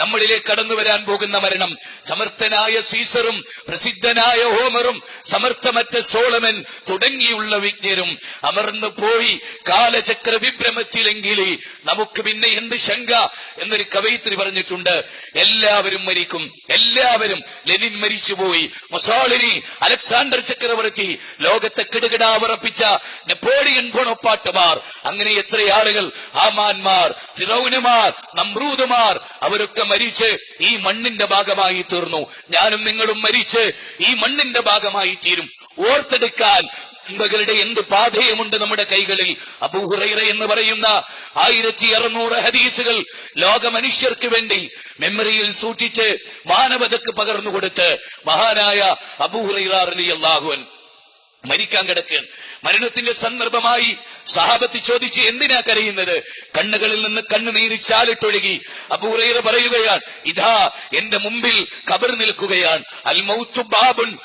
നമ്മളിലേക്ക് കടന്നു വരാൻ പോകുന്ന മരണം. സമർത്ഥനായ സീസറും പ്രസിദ്ധനായ ഹോമറും സമർത്ഥമറ്റ സോളമൻ തുടങ്ങിയുള്ള വിജ്ഞരും അമർന്നു പോയി കാലചക്ര വിഭ്രമത്തിലെങ്കിൽ നമുക്ക് പിന്നെ എന്ത് ശങ്ക എന്നൊരു കവയിത്രി പറഞ്ഞിട്ടുണ്ട്. എല്ലാവരും മരിക്കും. എല്ലാവരും ലെനിൻ മരിച്ചുപോയി. മൊസോളിനി അലക്സാണ്ടർ ചക്രവർത്തി ലോകത്തെ കിടുകിടാവറപ്പിച്ച നെപ്പോളിയൻ ഗുണപ്പാട്ടുമാർ അങ്ങനെ എത്ര ആളുകൾ ഹാമാന്മാർ തിരൗനുമാർ നമ്രൂദുമാർ അവരൊക്കെ മരിച്ച് ഈ മണ്ണിന്റെ ഭാഗമായി തീർന്നു. ഞാനും നിങ്ങളും മരിച്ച് ഈ മണ്ണിന്റെ ഭാഗമായി തീരും. ഓർത്തെടുക്കാൻ ുടെ എന്ത് പാധേയമുണ്ട് നമ്മുടെ കൈകളിൽ? അബൂഹുറൈറ എന്ന് പറയുന്ന ആയിരത്തി അറുന്നൂറ് ഹദീസുകൾ ലോക മനുഷ്യർക്ക് വേണ്ടി മെമ്മറിയിൽ സൂക്ഷിച്ച് മാനവതക്ക് പകർന്നു കൊടുത്ത് മഹാനായ അബൂഹുറൈറ അള്ളാഹുവൻ മരിക്കാൻ കിടക്കുകയാണ് മരണത്തിന്റെ സന്ദർഭമായി സഹാബത്ത് ചോദിച്ച് എന്തിനാ കരയുന്നത്? കണ്ണുകളിൽ നിന്ന് കണ്ണുനീര് ചാലിട്ടൊഴുകി. അബൂറൈറ പറയുകയാണ് ഇതാ എന്റെ മുമ്പിൽ കബർ നിൽക്കുകയാണ്. അൽ ബാബുൻ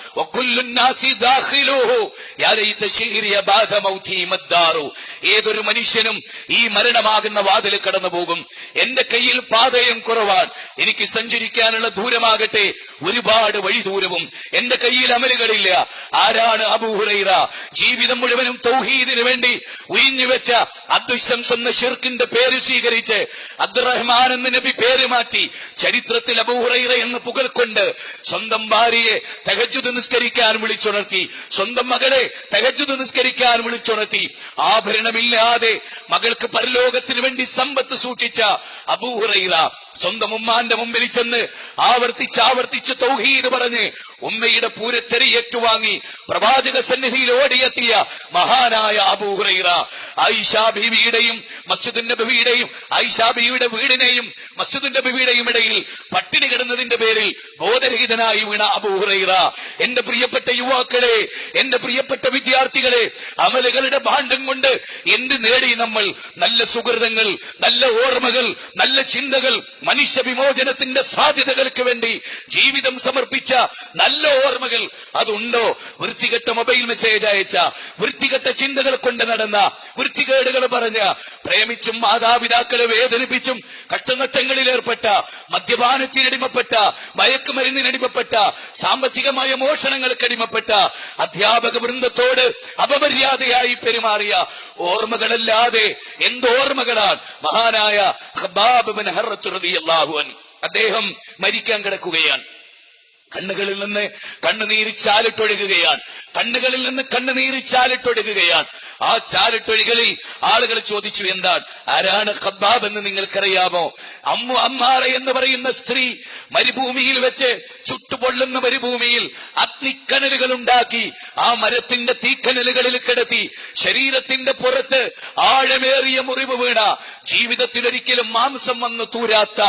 ഏതൊരു മനുഷ്യനും ഈ മരണമാകുന്ന വാതിൽ കടന്നു പോകും എന്റെ കയ്യിൽ പാതയം കുറവാണ്. എനിക്ക് സഞ്ചരിക്കാനുള്ള ദൂരമാകട്ടെ. ഒരുപാട് വഴി ദൂരവും എന്റെ കയ്യിൽ അമലുകളില്ല. ആരാണ് അബൂഹുറൈറ ജീവിതം മുഴുവനും തൗഹീദിന് വേണ്ടി ഉയിഞ്ഞു വെച്ച അബ്ദുശംസ് എന്ന ഷിർക്കിന്റെ പേര് സ്വീകരിച്ച് അബ്ദുറഹ്മാൻ എന്ന് നബി പേര് മാറ്റി ചരിത്രത്തിൽ അബൂഹുറൈറ എന്ന് പുകൾക്കൊണ്ട് സ്വന്തം ഭാര്യയെ തഹജുദ് നിസ്കരിക്കാൻ വിളിച്ചുണർത്തി സ്വന്തം മകളെ തഹജുദ് നിസ്കരിക്കാൻ വിളിച്ചുണർത്തി ആഭരണമില്ലാതെ മകൾക്ക് പരലോകത്തിന് വേണ്ടി സമ്പത്ത് സൂക്ഷിച്ച അബൂഹുറൈറ സ്വന്തം ഉമ്മാന്റെ മുമ്പിൽ ചെന്ന് ആവർത്തിച്ച് ആവർത്തിച്ച് തൗഹീദ് പറഞ്ഞ് ഉമ്മയുടെ പൂരത്തെറി ഏറ്റുവാങ്ങി പ്രവാചക സന്നിധിയിൽ ഓടിയെത്തിയ മഹാനായ അബൂഹുറൈറ ഐഷാ ബീവിയുടെയും മസ്ജിദുൻ നബിയുടെയും ഐഷാബിയുടെ വീടിനെയും മസ്ജിദുൻ നബിയുടെയും ഇടയിൽ പട്ടിണി കിടന്നതിന്റെ പേരിൽ ബോധരഹിതനായി വീണ അബൂഹുറൈറ എന്റെ പ്രിയപ്പെട്ട യുവാക്കളെ എന്റെ പ്രിയപ്പെട്ട വിദ്യാർത്ഥികളെ അമലുകളുടെ ഭാണ്ഡം കൊണ്ട് എന്ത് നേടി നമ്മൾ? നല്ല സുഹൃതങ്ങൾ നല്ല ഓർമ്മകൾ നല്ല ചിന്തകൾ മനുഷ്യ വിമോചനത്തിന്റെ സാധ്യതകൾക്ക് വേണ്ടി ജീവിതം സമർപ്പിച്ച നല്ല ഓർമ്മകൾ അതുണ്ടോ? വൃത്തികെട്ട മൊബൈൽ മെസ്സേജ് അയച്ച വൃത്തികെട്ട ചിന്തകൾ കൊണ്ട് നടന്ന വൃത്തികേടുകൾ പറഞ്ഞ പ്രേമിച്ചും മാതാപിതാക്കളെ വേദനിപ്പിച്ചും കഷ്ടനഷ്ടങ്ങളിൽ ഏർപ്പെട്ട മദ്യപാനത്തിനടിമപ്പെട്ട മയക്കുമരുന്നിനടിമപ്പെട്ട സാമ്പത്തികമായ മോഷണങ്ങൾക്ക് അടിമപ്പെട്ട അധ്യാപക വൃന്ദത്തോട് അപമര്യാദയായി പെരുമാറിയ ഓർമ്മകളല്ലാതെ എന്തോർമ്മകളാണ് മഹാനായ ഖബാബ് ബിൻ ഹർറത്ത് റളിയല്ലാഹു അൻഹു. അദ്ദേഹം മരിക്കാൻ കിടക്കുകയാണ്. കണ്ണുകളിൽ നിന്ന് കണ്ണുനീര് ചാലിട്ടൊഴുകുകയാണ്. കണ്ണുകളിൽ നിന്ന് കണ്ണുനീര് ചാലിട്ടൊഴുകുകയാണ്. ആ ചാലിട്ടൊഴുകളിൽ ആളുകൾ ചോദിച്ചു എന്താണ്? ആരാണ് ഖബാബ് എന്ന് നിങ്ങൾക്കറിയാമോ? അമ്മു അമ്മാറ എന്ന് പറയുന്ന സ്ത്രീ മരുഭൂമിയിൽ വെച്ച് ചുട്ടുപൊള്ളുന്ന മരുഭൂമിയിൽ അഗ്നിക്കനലുകൾ ഉണ്ടാക്കി ആ മരത്തിന്റെ തീക്കനലുകളിൽ കിടത്തി ശരീരത്തിന്റെ പുറത്ത് ആഴമേറിയ മുറിവ് വീണ ജീവിതത്തിലൊരിക്കലും മാംസം വന്ന് തൂരാത്ത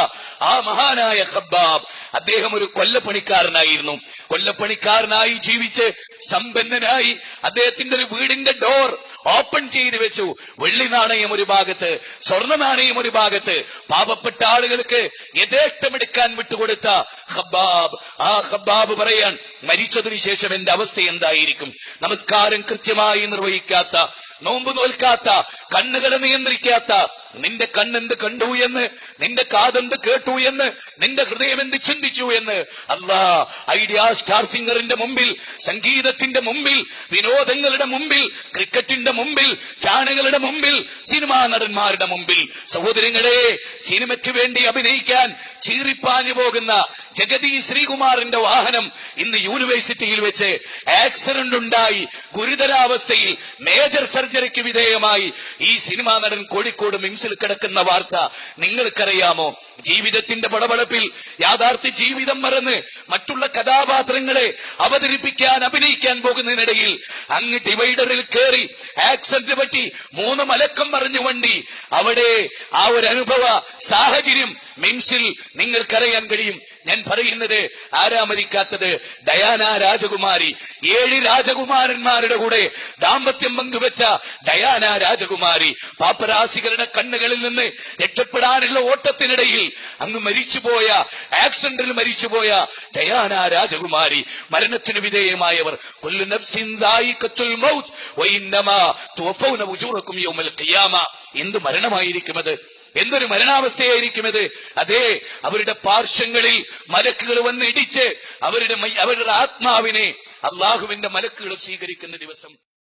ആ മഹാനായ ഖബ്ബാബ് അദ്ദേഹം ഒരു കൊല്ലപ്പണിക്കാരനായിരുന്നു. കൊല്ലപ്പണിക്കാരനായി ജീവിച്ച് സമ്പന്നനായി അദ്ദേഹത്തിന്റെ ഒരു വീടിന്റെ ഡോർ ഓപ്പൺ ചെയ്ത് വെച്ചു. വെള്ളി നാണയം ഒരു ഭാഗത്ത് സ്വർണ നാണയം ഒരു ഭാഗത്ത്. പാവപ്പെട്ട ആളുകൾക്ക് യഥേഷ്ടമെടുക്കാൻ വിട്ടുകൊടുത്ത ഹബ്ബാബ് ആ ഹബ്ബാബ് പറയാൻ മരിച്ചതിനു ശേഷം എന്റെ അവസ്ഥ എന്തായിരിക്കും? നമസ്കാരം കൃത്യമായി നിർവഹിക്കാത്ത നോമ്പ് നോൽക്കാത്ത കണ്ണുകളെ നിയന്ത്രിക്കാത്ത നിന്റെ കണ്ണെന്ത് കണ്ടു എന്ന് നിന്റെ കാതെന്ത് കേട്ടു എന്ന് നിന്റെ ഹൃദയം എന്ത് ചിന്തിച്ചു എന്ന്. അല്ലാ ഐഡിയ സ്റ്റാർ സിംഗറിന്റെ മുമ്പിൽ സംഗീതത്തിന്റെ മുമ്പിൽ വിനോദങ്ങളുടെ മുമ്പിൽ ക്രിക്കറ്റിന്റെ മുമ്പിൽ ചാനലുകളുടെ മുമ്പിൽ സിനിമാ നടന്മാരുടെ മുമ്പിൽ. സഹോദരങ്ങളെ സിനിമയ്ക്ക് വേണ്ടി അഭിനയിക്കാൻ ചീറിപ്പാഞ്ഞു പോകുന്ന ജഗതി ശ്രീകുമാറിന്റെ വാഹനം ഇന്ന് യൂണിവേഴ്സിറ്റിയിൽ വെച്ച് ആക്സിഡന്റ് ഉണ്ടായി. ഗുരുതരാവസ്ഥയിൽ മേജർ സർജറിക്ക് വിധേയമായി. ഈ സിനിമാ നടൻ കോഴിക്കോട് മിംസിൽ കിടക്കുന്ന വാർത്ത നിങ്ങൾക്കറിയാമോ? ജീവിതത്തിന്റെ പടപടപ്പിൽ യാഥാർത്ഥ്യ ജീവിതം മറന്ന് മറ്റുള്ള കഥാപാത്രങ്ങളെ അവതരിപ്പിക്കാൻ അഭിനയിക്കാൻ പോകുന്നതിനിടയിൽ അങ്ങ് ഡിവൈഡറിൽ കയറി ആക്സിഡന്റ് പറ്റി മൂന്ന് മലക്കം മറിഞ്ഞു വണ്ടി. അവിടെ ആ ഒരു അനുഭവ സാഹചര്യം മിംസിൽ നിങ്ങൾക്കറിയാൻ കഴിയും. ഞാൻ പറയുന്നത് ആരാ മരിക്കാത്തത് ഡയാന രാജകുമാരി. ഏഴ് രാജകുമാരന്മാരുടെ കൂടെ ദാമ്പത്യം പങ്കുവെച്ച ഡയാന രാജകുമാരി. പാപ്പരാസികളുടെ കണ്ണുകളിൽ നിന്ന് രക്ഷപ്പെടാനുള്ള ഓട്ടത്തിനിടയിൽ അന്ന് മരിച്ചുപോയ ആക്സിഡന്റിൽ മരിച്ചുപോയ ഡയാന രാജകുമാരി മരണത്തിന് വിധേയമായവർ എന്ത് മരണമായിരിക്കും അത് എന്തൊരു മരണാവസ്ഥയായിരിക്കും ഇത് അതെ അവരുടെ പാർശ്വങ്ങളിൽ മലക്കുകൾ വന്ന് ഇടിച്ച് അവരുടെ അവരുടെ ആത്മാവിനെ അള്ളാഹുവിന്റെ മലക്കുകൾ സ്വീകരിക്കുന്ന ദിവസം